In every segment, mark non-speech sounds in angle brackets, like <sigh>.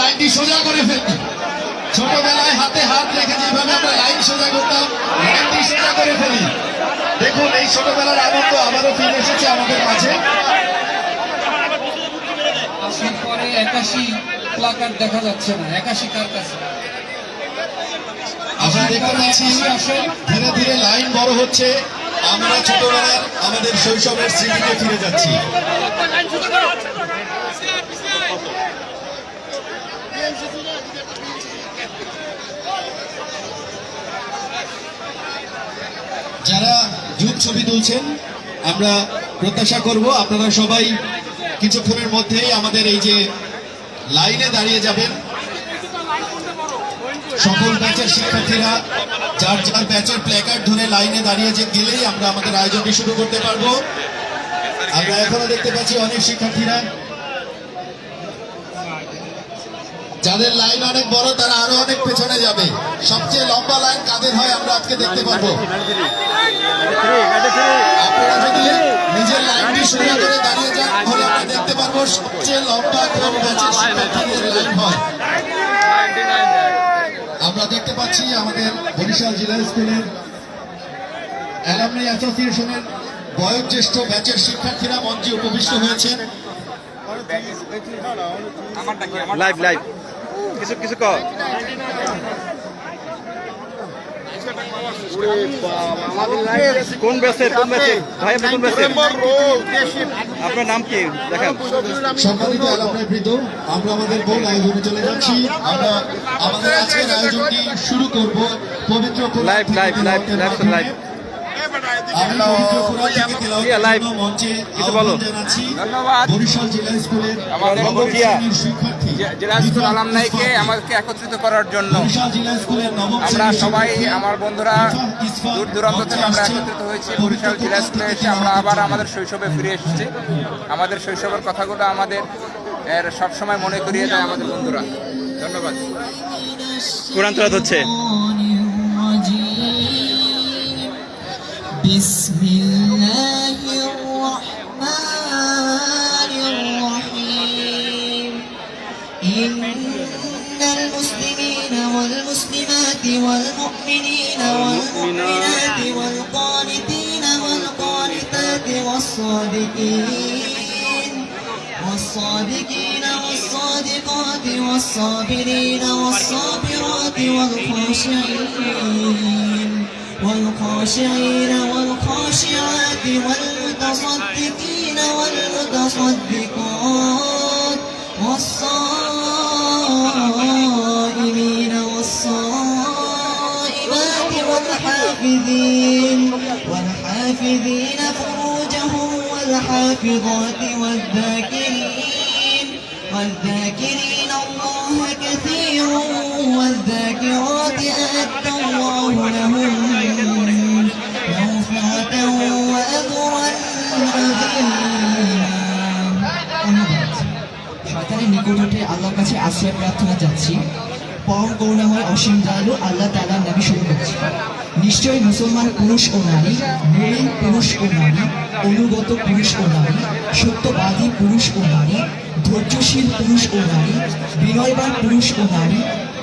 লাইনটি সোজা করে ফেলবি ছোটবেলায় হাতে হাত রেখে যেভাবে আমরা লাইন সোজা করতাম লাইনটি সোজা করে ফেলি। দেখুন এই ছোটবেলার আনন্দ আবারও ফিরে এসেছে আমাদের মাঝে। আসার পরে একাশি প্লাকার্ড দেখা যাচ্ছে না। একাশি কার কাছে? আমরা দেখতে পাচ্ছি ধীরে ধীরে লাইন বড় হচ্ছে। আমরা ছোটবেলার আমাদের শৈশবের স্মৃতিতে ফিরে যাচ্ছি। যারা গ্রুপ ছবি তুলছেন, আমরা প্রত্যাশা করব আপনারা সবাই কিছুক্ষণের মধ্যেই আমাদের এই যে লাইনে দাঁড়িয়ে যাবেন। সকল ব্যাচের শিক্ষার্থীরা, যার যার ব্যাচের প্ল্যাকার্ড ধরে লাইনে দাঁড়িয়ে যে গেলেই আমরা আমাদের আয়োজনটি শুরু করতে পারব। আমরা এখনও দেখতে পাচ্ছি অনেক শিক্ষার্থীরা যাদের লাইন অনেক বড়, তারা আরও অনেক পেছনে যাবে। সবচেয়ে লম্বা লাইন কাদের হয় আমরা আজকে দেখতে পাবো আপনারা যদি নিজের লাইনটি সোজা করে দাঁড়িয়ে যান, তাহলে আমরা দেখতে পারব সবচেয়ে লম্বা কোন ব্যাচের লাইন হয়। আমরা দেখতে পাচ্ছি আমাদের বরিশাল জেলা স্কুলের অ্যালামনি অ্যাসোসিয়েশনের বয়োজ্যেষ্ঠ ব্যাচের শিক্ষার্থীরা মঞ্চে উপবিষ্ট হয়েছেন। লাইভ লাইভ কিছু কিছু কর কোন ব্যাচের কোন ব্যাচের? ভাই আপনি কোন ব্যাচের? আপনার নাম কি? দেখেন। সম্মানিত আমরা আমাদের মূল আয়োজনে চলে যাচ্ছি। আমরা আমাদের আজকের আয়োজনটি শুরু করব পবিত্র live live live live. Live মঞ্চে ধন্যবাদ। বরিশাল জেলা স্কুলের আমাদের জেলা স্কুল আলামনাইকে আমাদেরকে একত্রিত করার জন্য আমরা সবাই আমার বন্ধুরা দূর দূরান্ত থেকে আমরা একত্রিত হয়েছি। বরিশাল জেলা স্কুলে এসে আমরা আবার আমাদের শৈশবে ফিরে এসেছি। আমাদের শৈশবের কথাগুলো আমাদের এর সবসময় মনে করিয়ে দেয় আমাদের বন্ধুরা। ধন্যবাদ। কোরআন তলাত হচ্ছে। বিসমিল্লাহির রহমান والمؤمنين والمؤمنات والقانتين والقانتات والصادقين والصادقين والصادقات والصابرين والصابرات والخاشعين والخاشعين والخاشعات والمتصدقين والمتصدقات والصائمين والحافظين والحافظين فروجهم والحافظات والذاكرين والذاكرين الله كثيرا والذاكرات أعد الله لهم مغفرة وأجرا عظيما অনুবাদ শয়তানের নিকট হতে আল্লাহর কাছে আশ্রয় প্রার্থনা যাচ্ছি পরম করুণাময় অসীম দয়ালু আল্লাহ তাআলার নামে শুরু করছি নিশ্চয়ই মুসলমান পুরুষ ও নারী মুমিন পুরুষ ও নারী অনুগত পুরুষ ও নারী সত্যবাদী পুরুষ ও নারী ধৈর্যশীল পুরুষ ও নারী বিনয়বান পুরুষ ও নারী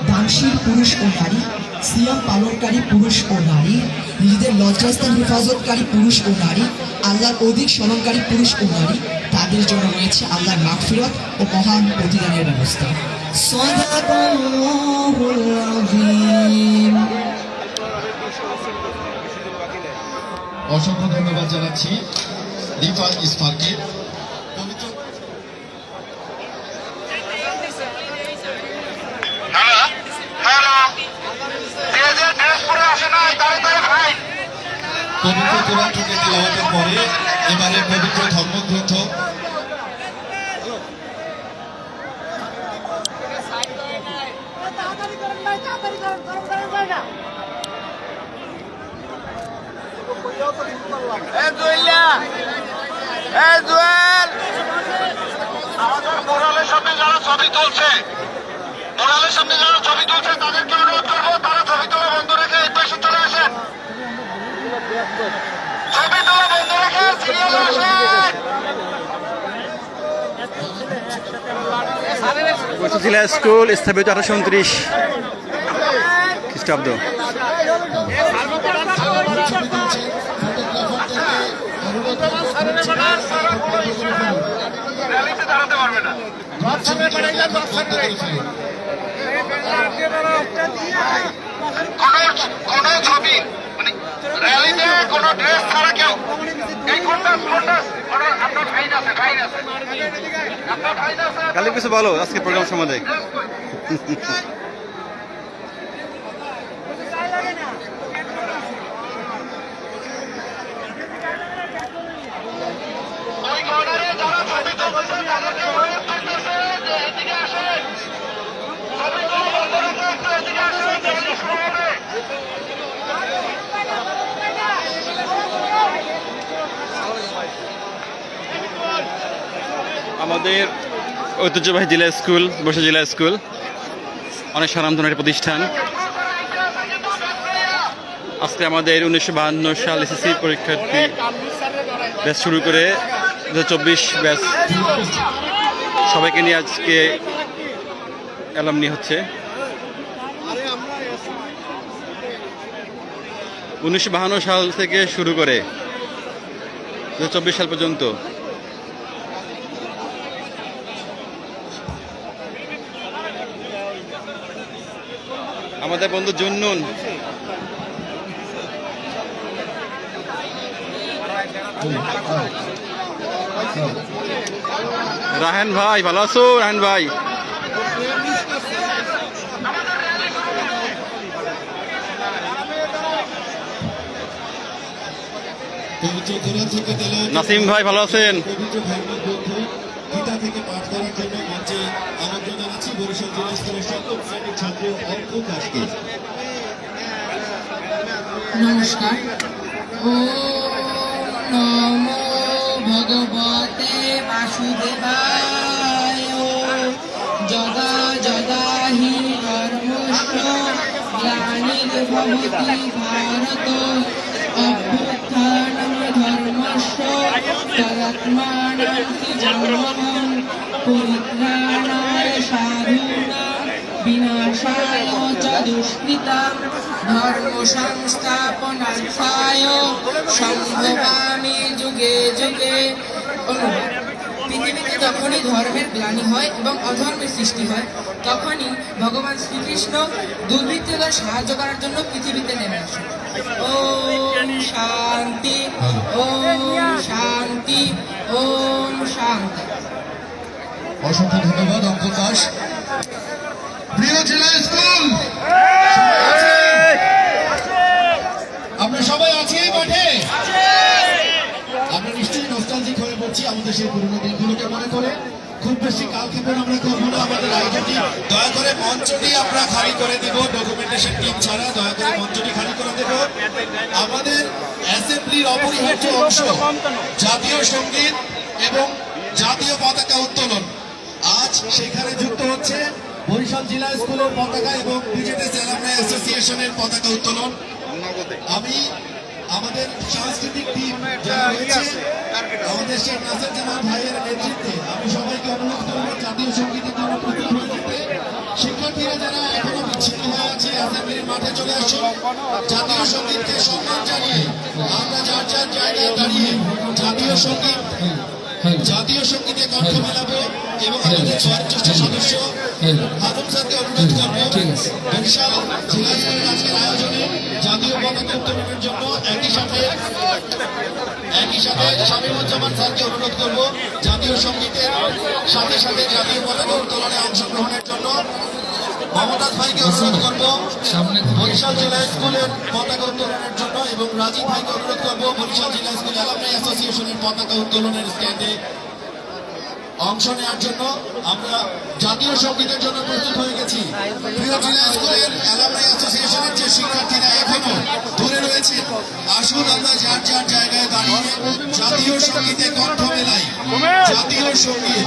দানশীল পুরুষ ও নারী সিয়াম পালনকারী পুরুষ ও নারী নিজেদের লজ্জাস্থান হেফাজতকারী পুরুষ ও নারী আল্লাহর অধিক স্মরণকারী পুরুষ ও নারী তাদের জন্য রয়েছে আল্লাহর মাগফিরত ও মহান প্রতিদানের ব্যবস্থা অসংখ্য ধন্যবাদ জানাচ্ছি দীপা ইসফারকে পবিত্র কোরআন থেকে তিলাওয়াতের পরে এবারে পবিত্র ধর্মগ্রন্থ আমাদের মোরালের সামনে যারা ছবি তুলছে মোরালের সামনে যারা ছবি তুলছে তাদেরকে অনুরোধ করব তারা ছবি তোলা বন্ধ রেখে এই পাশে চলে আসেন। ছবি তোলা বন্ধ রেখে সিরিয়ালে আসেন। বরিশাল জেলা স্কুল স্থাপিত আঠারোশো উনত্রিশ খ্রিস্টাব্দ। র্যালিতে দাঁড়াতে পারবে না। কোনো কোনো ছবি মানে র্যালিতে কোনো ড্রেস ছাড়া কেউ এই কোনটা কোনটা কোনো আপনার ফাইন আছে ফাইন আছে। আপনার কালি কিছু বলো আজকে প্রোগ্রাম সম্বন্ধে <laughs> ওই কর্নারে যারা ছবি তুলছে তাদেরকে অনুরোধ করতেছে যে এদিকে আসেন ছবি তোলা বন্ধ রেখে একটু এদিকে আসেন র্যালি শুরু হবে আমাদের ঐতিহ্যবাহী জেলা স্কুল বরিশাল জেলা স্কুল, অনেক স্বনামধন্য প্রতিষ্ঠান। আজকে আমাদের উনিশশো বাহান্ন সাল এসএসসি পরীক্ষার্থী ব্যাচ শুরু করে দু চব্বিশ ব্যাচ। সবাইকে নিয়ে আজকে অ্যালামনি হচ্ছে। উনিশশো বাহান্ন সাল থেকে শুরু করে দু হাজার চব্বিশ সাল পর্যন্ত আমাদের বন্ধু জুন্নুন। রাহেন ভাই ভালো আছো? রাহেন ভাই। নাসিম ভাই ভালো আছেন? থেকে বরিশাল জেলা স্তরের সকল শ্রেণির ছাত্র অর্ক দাসকে নমস্কার। ও নম ভগবতে বাসুদেবায়। যদা যদা হি ধর্মস্য গ্লানির্ভবতি ভারত। অভ্যুত্থানম ধর্মস্য তদাত্মানং জন্মহং পরিত্রাণায় দুষ্কৃতাম ধর্ম সংস্থাপনার্থায় সম্ভবামি যুগে যুগে পৃথিবীতে যখনই ধর্মের গ্লানি হয় এবং অধর্মের সৃষ্টি হয়, তখনই ভগবান শ্রীকৃষ্ণ দুর্বৃত্তদের সাহায্য করার জন্য পৃথিবীতে নেমে আসেন। ওম শান্তি ওম শান্তি ওম শান্তি। অসংখ্য ধন্যবাদ অঙ্কন দাস প্রিয় জেলা স্কুল আমরা সবাই আছি মাঠে। আমরা নিশ্চয়ই নস্টালজিক হয়ে পড়ছি আমাদের সেই পুরোনো দিনগুলোকে মনে করে। খুব বেশি কালক্ষেপণ আমরা করব না, আমাদের আয়োজনটি। দয়া করে মঞ্চটি আমরা খালি করে দেব ডকুমেন্টেশন টিম ছাড়া। দয়া করে মঞ্চটি খালি করে দেব। আমাদের অ্যাসেম্বলির অপরিহার্য অংশ, জাতীয় সংগীত এবং জাতীয় পতাকা উত্তোলন। সেখানে যুক্ত হচ্ছে বরিশাল জেলা স্কুলের পতাকা এবং বিজেপি অ্যালামনাই অ্যাসোসিয়েশনের পতাকা উত্তোলন। আমি আমাদের সাংস্কৃতিক টিম যারা রয়েছে আমাদের শেখ নাসির জামান ভাইয়ের নেতৃত্বে আমি সবাইকে অনুরোধ করব জাতীয় সঙ্গীতের জন্য প্রস্তুত হয়ে যেতে শিক্ষার্থীরা যারা এখনও বিচ্ছিন্ন হয়ে আছে অ্যাসেম্বলির মাঠে চলে আসুন জাতীয় সঙ্গীতকে সম্মান জানিয়ে আমরা যার যার জায়গায় দাঁড়িয়ে জাতীয় সংগীত জাতীয় সঙ্গীতে কণ্ঠ মেলাবো। এবং আমাদের বয়োজ্যেষ্ঠ সদস্য আদম স্যারকে অনুরোধ করব বরিশাল জেলা আয়োজনে জাতীয় পতাকা উত্তোলনের জন্য একই সাথে একই সাথে শামীমুজ্জামান স্যারকে অনুরোধ করব জাতীয় সঙ্গীতের সাথে সাথে জাতীয় পতাকা উত্তোলনে অংশগ্রহণের জন্য মমতাজ ভাইকে অনুরোধ করব বরিশাল জেলা স্কুলের পতাকা উত্তোলনের জন্য এবং রাজীব ভাইকে অনুরোধ করব বরিশাল জেলা স্কুল অ্যালামনাই অ্যাসোসিয়েশনের পতাকা উত্তোলনের স্ট্যান্ডে অংশ নেওয়ার জন্য আমরা জাতীয় সঙ্গীতের জন্য প্রস্তুত হয়ে গেছি। প্রিয় জিলা স্কুলের অ্যালামাই অ্যাসোসিয়েশনের যে শিক্ষার্থীরা এখনও ধরে রয়েছে আসুন আমরা যার যার জায়গায় দাঁড়িয়ে জাতীয় সঙ্গীতে কণ্ঠ মেলাই। জাতীয় সংগীত।